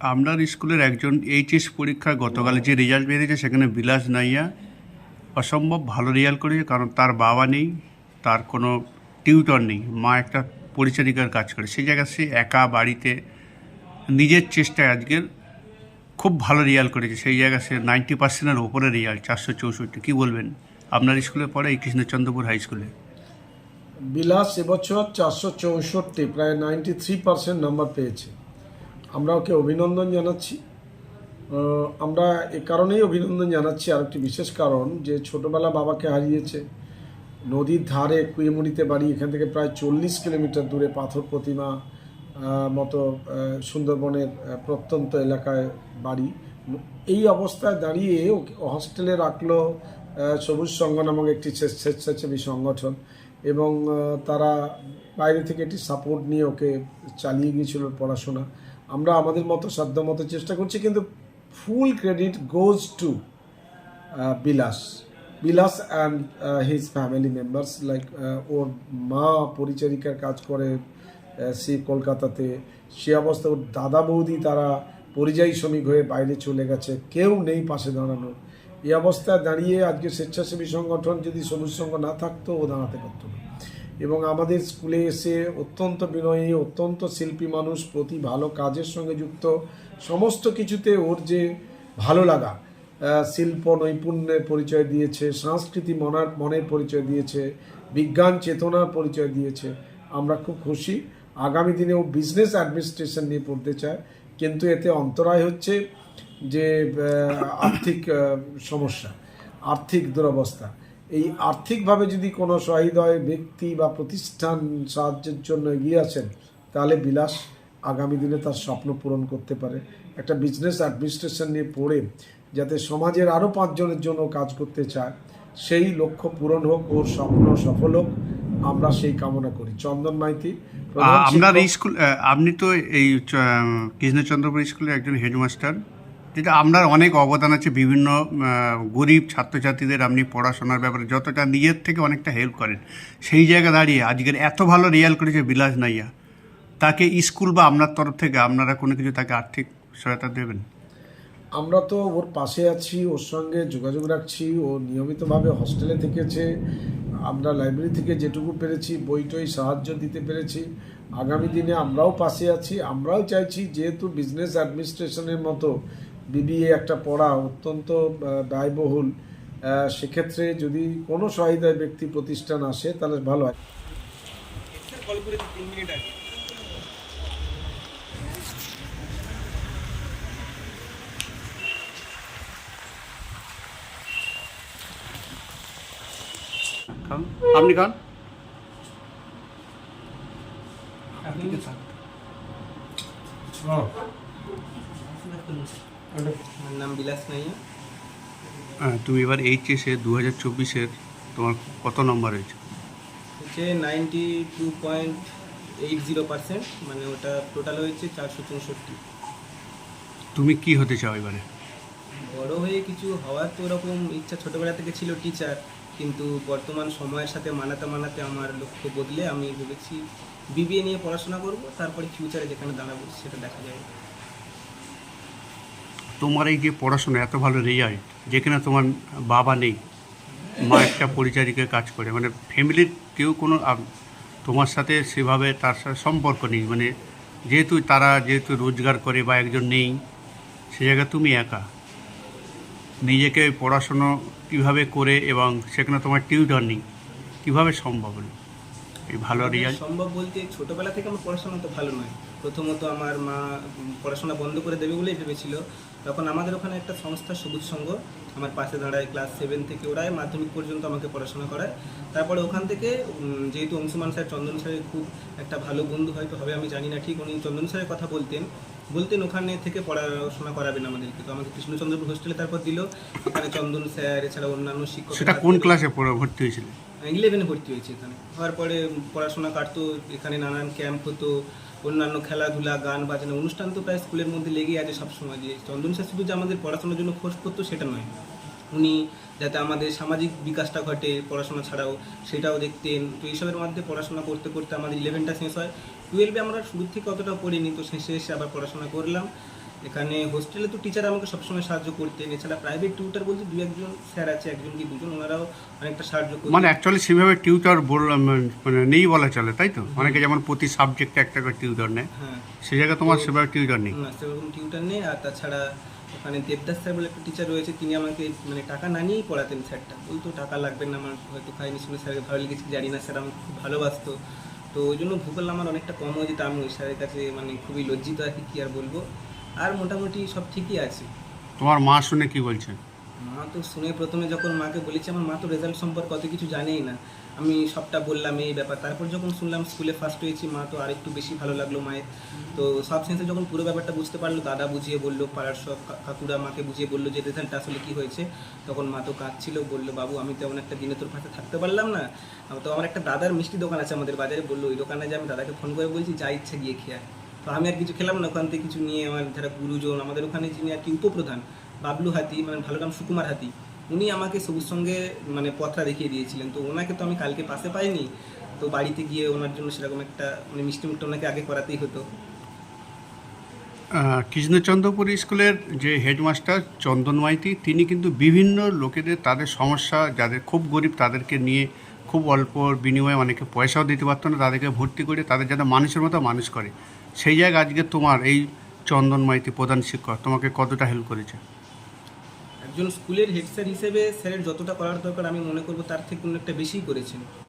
আপনার স্কুলের একজন এইচএস পরীক্ষায় গতকাল যে রেজাল্ট বেরিয়েছে সেখানে বিলাস নাইয়া অসম্ভব ভালো রেজাল্ট করেছে, কারণ তার বাবা নেই, তার কোনো টিউটর নেই, মা একটা পরিচারিকার কাজ করে। সেই জায়গায় সে একা বাড়িতে নিজের চেষ্টায় আজকের খুব ভালো রেজাল্ট করেছে। সেই জায়গায় সে নাইনটি পার্সেন্টের ওপরে রেজাল্ট, চারশো চৌষট্টি। কী বলবেন? আপনার স্কুলে পড়ে এই কৃষ্ণচন্দ্রপুর হাই স্কুলে। বিলাস এবছর চারশো চৌষট্টি, প্রায় নাইনটি থ্রি পার্সেন্ট নাম্বার পেয়েছে। আমরা ওকে অভিনন্দন জানাচ্ছি। আমরা এ কারণেই অভিনন্দন জানাচ্ছি আর একটি বিশেষ কারণ যে ছোটবেলা বাবাকে হারিয়েছে। নদীর ধারে কুইমুড়িতে বাড়ি, এখান থেকে প্রায় চল্লিশ কিলোমিটার দূরে পাথর প্রতিমা মতো সুন্দরবনের প্রত্যন্ত এলাকায় বাড়ি। এই অবস্থায় দাঁড়িয়ে ওকে হস্টেলে রাখল সবুজ সংঘ নামক একটি স্বেচ্ছাসেবী সংগঠন এবং তারা বাইরে থেকে একটি সাপোর্ট নিয়ে ওকে চালিয়ে গিয়েছিল পড়াশোনা। আমরা আমাদের মতো, সাধ্য মতো চেষ্টা করছি, কিন্তু ফুল credit goes to Bilas. Bilas and his family members like ওর মা পরিচারিকার কাজ করে সে কলকাতাতে, সে অবস্থা, ওর দাদা বৌদি তারা পরিযায়ী শ্রমিক হয়ে বাইরে চলে গেছে, কেউ নেই পাশে দাঁড়ানো এই অবস্থায় দাঁড়িয়ে আজকে স্বেচ্ছাসেবী সংগঠন যদি সবুজ সংঘ না থাকতো, ও দাঁড়াতে পারতো না। এবং আমাদের স্কুলে এসে অত্যন্ত বিনয়ী, অত্যন্ত শিল্পী মানুষ, প্রতি ভালো কাজের সঙ্গে যুক্ত, সমস্ত কিছুতে ওর যে ভালো লাগা শিল্প, নৈপুণ্যের পরিচয় দিয়েছে, সংস্কৃতি মনার, মনের পরিচয় দিয়েছে, বিজ্ঞান চেতনার পরিচয় দিয়েছে, আমরা খুব খুশি। আগামী দিনে ও বিজনেস অ্যাডমিনিস্ট্রেশন নিয়ে পড়তে চায়, কিন্তু এতে অন্তরায় হচ্ছে যে আর্থিক সমস্যা, আর্থিক দুরবস্থা। এই আর্থিকভাবে যদি কোনো সহৃদয় ব্যক্তি বা প্রতিষ্ঠান সাহায্যের জন্য এগিয়ে আসেন তাহলে বিলাস আগামী দিনে তার স্বপ্ন পূরণ করতে পারে। একটা বিজনেস অ্যাডমিনিস্ট্রেশন নিয়ে পড়ে যাতে সমাজের আরও পাঁচজনের জন্য কাজ করতে চায় সেই লক্ষ্য পূরণ হোক ওর স্বপ্ন সফল হোক আমরা সেই কামনা করি। চন্দন মাইতি আপনার স্কুল আপনি তো এই কৃষ্ণচন্দ্রপুর স্কুলের একজন হেডমাস্টার যেটা আপনার অনেক অবদান আছে, বিভিন্ন গরিব ছাত্রছাত্রীদের আপনি পড়াশোনার ব্যাপারে যতটা নিজের থেকে অনেকটা হেল্প করেন, সেই জায়গা দাঁড়িয়ে আজকের এত ভালো রেজাল্ট করেছে বিলাস নাইয়া। তাকে স্কুল বা আপনার তরফ থেকে আপনারা কোনো কিছু তাকে আর্থিক সহায়তা দেবেন? আমরা তো ওর পাশে আছি, ওর সঙ্গে যোগাযোগ রাখছি, ও নিয়মিতভাবে হস্টেলে থেকেছে। আমরা লাইব্রেরি থেকে যেটুকু পেরেছি, বই টই সাহায্য দিতে পেরেছি। আগামী দিনে আমরাও পাশে আছি। আমরাও চাইছি যেহেতু বিজনেস অ্যাডমিনিস্ট্রেশনের মতো বিবিএ একটা পড়া অত্যন্ত ব্যয়বহুল আহ, সেক্ষেত্রে যদি কোনো সহায়তায় ব্যক্তি প্রতিষ্ঠান আসে তাহলে ভালো হয়। খান? আপনি খান? আমার নাম বিলাস নাইয়া হ্যাঁ, তুমি এবার এইচএসে দু হাজার চব্বিশের তোমার কত নম্বর হয়েছে? হচ্ছে ninety two point eight zero percent মানে ওটা টোটাল হয়েছে চারশো চৌষট্টি। তুমি কি হতে চাও এবারে? বড় হয়ে কিছু হওয়ার তো ওরকম ইচ্ছা ছোটোবেলা থেকে ছিল টিচার কিন্তু বর্তমান সময়ের সাথে মানাতে মানাতে আমার লক্ষ্য বদলে আমি ভেবেছি বিবিএ নিয়ে পড়াশোনা করব তারপরে ফিউচারে যেখানে দাঁড়াবো সেটা দেখা যাবে তোমার এই যে পড়াশোনা এত ভালো রেজাল্ট যেখানে তোমার বাবা নেই মা একটা পরিচারিকার কাজ করে মানে ফ্যামিলির কেউ কোনো তোমার সাথে সেভাবে তার সাথে সম্পর্ক নেই মানে যেহেতু তারা যেহেতু রোজগার করে বা একজন নেই সে জায়গায় তুমি একা। নিজেকে পড়াশুনো কীভাবে করে এবং সেখানে তোমার টিউটর নেই কীভাবে সম্ভব হলো? এই ভালো রেজাল্ট সম্ভব বলতে ছোটোবেলা থেকে আমার পড়াশোনা তো ভালো নয়। প্রথমত আমার মা পড়াশোনা বন্ধ করে দেবে বলেই ভেবেছিল তখন আমাদের ওখানে একটা সংস্থা সবুজ সংঘ আমার পাশে দাঁড়ায় ক্লাস সেভেন থেকে ওরাই মাধ্যমিক পর্যন্ত আমাকে পড়াশোনা করায়। তারপরে ওখান থেকে যেহেতু অংশুমান স্যার চন্দন স্যারের খুব একটা ভালো বন্ধু হয়তো হবে আমি জানি না ঠিক উনি চন্দন স্যারের কথা বলতেন। বলতেন ওখানে থেকে পড়াশোনা করাবেন আমাদেরকে। তো আমাকে কৃষ্ণচন্দ্রপুর হোস্টেলে তারপর দিল। এখানে চন্দন স্যার এছাড়া অন্যান্য শিক্ষক সেটা কোন ক্লাসে পড়ে ভর্তি হয়েছিল? ইলেভেনে ভর্তি হয়েছে এখানে। হওয়ার পরে পড়াশোনা কাটতো এখানে নানান ক্যাম্প হতো। অন্যান্য খেলাধুলা, গান বাজনা, অনুষ্ঠান তো প্রায় স্কুলের মধ্যে লেগেই আছে সবসময় যে চন্দন স্যার শুধু যে আমাদের পড়াশোনার জন্য খোঁজ করতো সেটা নয়। উনি যাতে আমাদের সামাজিক বিকাশটা ঘটে পড়াশোনা ছাড়াও, সেটাও দেখতেন। তো এইসবের মধ্যে পড়াশোনা করতে করতে আমাদের ইলেভেনটা শেষ হয়। টুয়েলভে আমরা শুরু থেকে অতটা পড়িনি, তো শেষে এসে আবার পড়াশোনা করলাম। এখানে হোস্টেলে তো টিচার আমাকে সবসময় সাহায্য করতেন। এছাড়া প্রাইভেট টিউটার বলতে দু একজন স্যার আছে একজন কি দুজন ওনারাও অনেকটা সাহায্য করতেন। মানে অ্যাকচুয়ালি সেভাবে টিউটর বললাম মানে নেই বলা চলে তাই তো? অনেকে যেমন প্রতি সাবজেক্টে একটা করে টিউটর নেয়। হ্যাঁ। সে জায়গায় তোমার সেভাবে টিউটর নেই। না সেরকম টিউটার নেই। আর তাছাড়া ওখানে দেবদাস স্যার বলে একটা টিচার রয়েছে তিনি আমাকে মানে টাকা না নিয়েই পড়াতেন স্যারটা বলতো টাকা লাগবে না আমার হয়তো খাইনি শুনে স্যারকে ভালো লেগেছে জানি না স্যার আমাকে খুব ভালোবাসতো। তো ওই জন্য ভূগোল আমার অনেকটা কম হয়ে যেত আমি ওই স্যারের কাছে মানে খুবই লজ্জিত আর কি কী আর বলব? আর মোটামুটি সব ঠিকই আছে। তোমার মা শুনে কি বলছে? মা তো শুনে প্রথমে যখন মাকে বলেছি আমার মা তো রেজাল্ট সম্পর্কে অত কিছু জানেই না। আমি সবটা বললাম এই ব্যাপার। তারপর যখন শুনলাম স্কুলে ফার্স্ট হয়েছি মা তো আরেকটু বেশি ভালো লাগল মায়ের। তো সব সেন্সে যখন পুরো ব্যাপারটা বুঝতে পারল দাদা বুঝিয়ে বলল পাড়ার সব কাকুরা মাকে বুঝিয়ে বলল যে রেজাল্টটা আসলে কী হয়েছে। তখন মা তো কাঁদছিল বলল বাবু আমি তেমন একটা দিনে তোর পাশে থাকতে পারলাম না। তো আমার একটা দাদার মিষ্টি দোকান আছে আমাদের বাজারে। বলল ওই দোকানে যে আমি দাদাকে ফোন করে বলছি যা ইচ্ছা গিয়ে খেয়ে। তো আমি আর কিছু খেলাম না, ওখান থেকে কিছু নিয়ে আমার যারা গুরুজন, আমাদের ওখানে যিনি আর কি উপপ্রধান, বাবলু হাতি মানে ভালো নাম সুকুমার হাতি, উনি আমাকে সবুজ সঙ্গে মানে পথটা দেখিয়ে দিয়েছিলেন। তো ওনাকে তো আমি কালকে পাশে পাইনি, তো বাড়িতে গিয়ে ওনার জন্য সেরকম একটা মানে মিষ্টি মুখটা ওনাকে আগে করাতেই হতো। কৃষ্ণচন্দ্রপুর স্কুলের যে হেডমাস্টার চন্দন মাইতি, তিনি কিন্তু বিভিন্ন লোকেদের, তাদের সমস্যা, যাদের খুব গরিব, তাদেরকে নিয়ে খুব অল্প বিনিময়ে অনেকে পয়সাও দিতে পারতো না, তাদেরকে ভর্তি করে তাদের যেন মানুষের মতো মানুষ করে। সেই জায়গায় আজকে তোমার এই চন্দন মাইতি প্রধান শিক্ষক তোমাকে কতটা হেল্প করেছে? একজন স্কুলের হেড স্যার হিসেবে স্যারের যতটা করার দরকার আমি মনে করব তার থেকে অনেকটা বেশিই করেছেন।